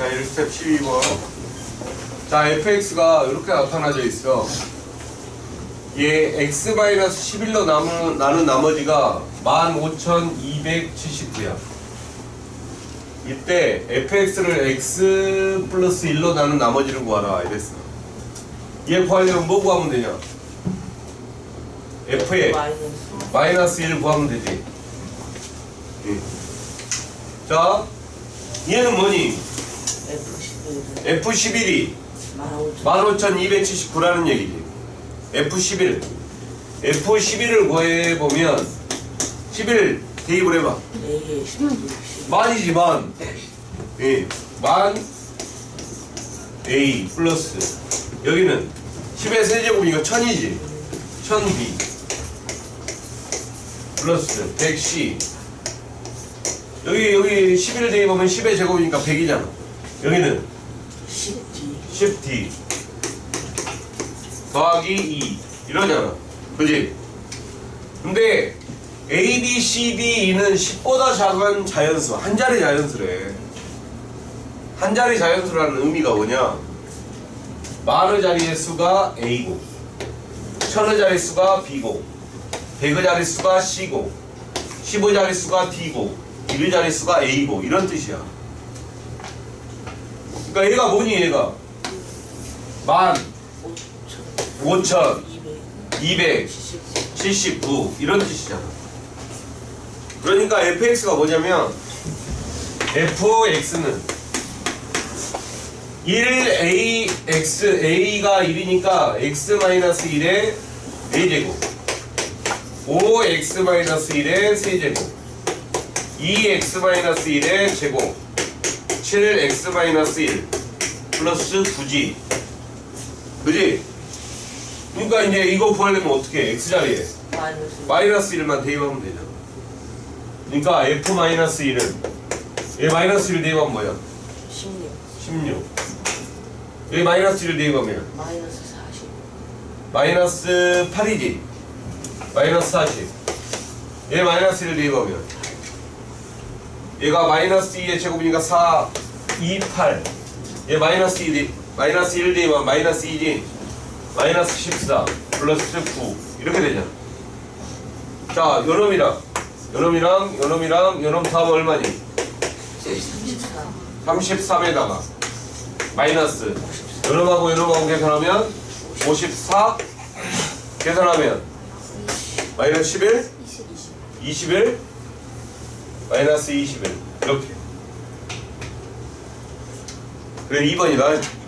자, 1스텝 12번. 자, fx가 이렇게 나타나져 있어. 얘 x-11로 남은, 나는 나머지가 15,279야. 이때 fx를 x 플러스 1로 나눈 나머지를 구하라 이랬어. 얘 구하려면 뭐 구하면 되냐? f에 마이너스 1 구하면 되지. 예. 자, 얘는 뭐니? F11을 F11이 15,000 15,279라는 얘기지. F11. F11을 구해보면 11 대입을 해봐. A에 10 만이지 만 예, 만 A 플러스 여기는 10의 세제곱이니까 1000이지 1000B 플러스 100C 여기 여기 11 대입하면 10의 제곱이니까 100이잖아 여기는 10D 10D 더하기 2 이러잖아. 그지? 근데 A, B, C, D, E는 10보다 작은 자연수. 한 자리 자연수래. 한 자리 자연수라는 의미가 뭐냐? 만의 자리의 수가 A고 천의 자리 수가 B고 백의 자리 수가 C고 10의 자리 수가 D고 1의 자리 수가 A고 이런 뜻이야 그러니까 얘가 뭐니 얘가? 만 5천 200 200 79 이런 뜻이잖아. 그러니까 fx가 뭐냐면 fx는 1ax a가 1이니까 x-1에 a제곱. 5x-1에 세제곱. 2x-1에 제곱 7x-1 플러스 9지 그지? 그러니까 이제 이거 구하려면 어떻게 해? x자리에 마이너스 마이너스 1만 대입하면 되잖아. 그러니까 f 마이너스 1은 얘 마이너스 1 대입하면 뭐야? 16 16. 얘 마이너스 1 대입하면 마이너스 40 마이너스 8이지. 마이너스 40. 얘 마이너스 1 대입하면 얘가 마이너스 2의 제곱이니까 4, 2, 8. 얘 마이너스 2 대, 마이너스 1 대입하면 마이너스 2지. 마이너스 14 플러스 9 이렇게 되잖아. 자, 요놈이랑 요놈이랑 요놈이랑 요놈 다음 얼마니? 34 33에다가 마이너스 요놈하고 요놈하고 계산하면 54 계산하면 마이너스 11 21 마이너스 21 이렇게. 그래 2번이다